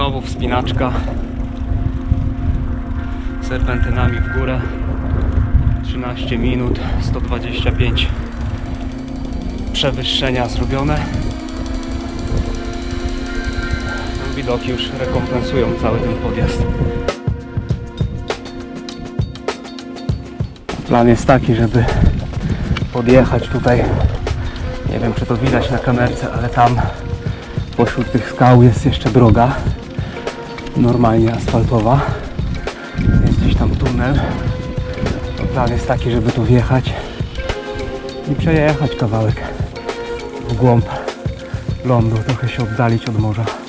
Znowu wspinaczka. Serpentynami w górę. 13 minut, 125 przewyższenia zrobione. No, Widoki już rekompensują cały ten podjazd. Plan jest taki, żeby podjechać tutaj. Nie wiem, czy to widać na kamerce, ale tam pośród tych skał jest jeszcze droga. Normalnie asfaltowa. Jest gdzieś tam tunel. Plan jest taki, żeby tu wjechać i przejechać kawałek w głąb lądu, trochę się oddalić od morza.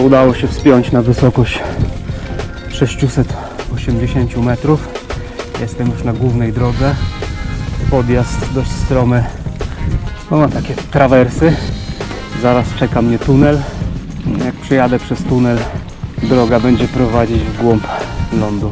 Udało się wspiąć na wysokość 680 metrów. Jestem już na głównej drodze. Podjazd dość stromy. No ma takie trawersy. Zaraz czeka mnie tunel. Jak przyjadę przez tunel, droga będzie prowadzić w głąb lądu.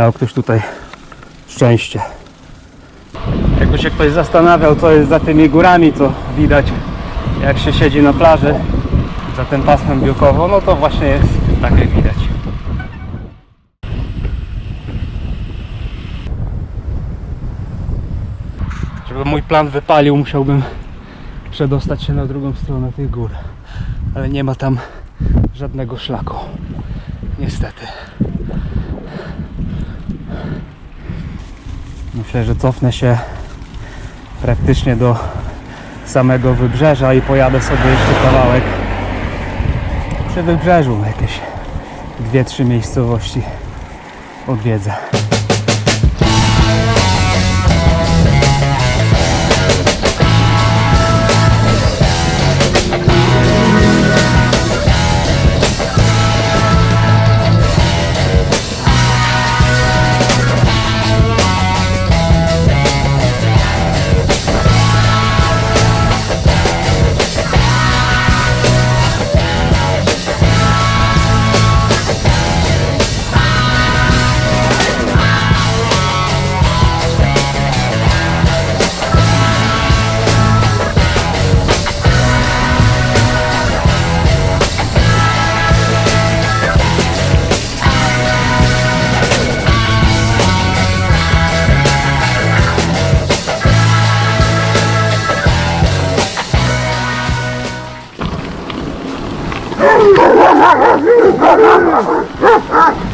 Miał ktoś tutaj szczęście. Jakby się ktoś zastanawiał, co jest za tymi górami, co widać, jak się siedzi na plaży, za tym pasmem biokową, no to właśnie jest tak, jak widać. Żeby mój plan wypalił, musiałbym przedostać się na drugą stronę tych gór. Ale nie ma tam żadnego szlaku. Niestety. Myślę, że cofnę się praktycznie do samego wybrzeża i pojadę sobie jeszcze kawałek przy wybrzeżu jakieś dwie, trzy miejscowości odwiedzę. Ha ha ha!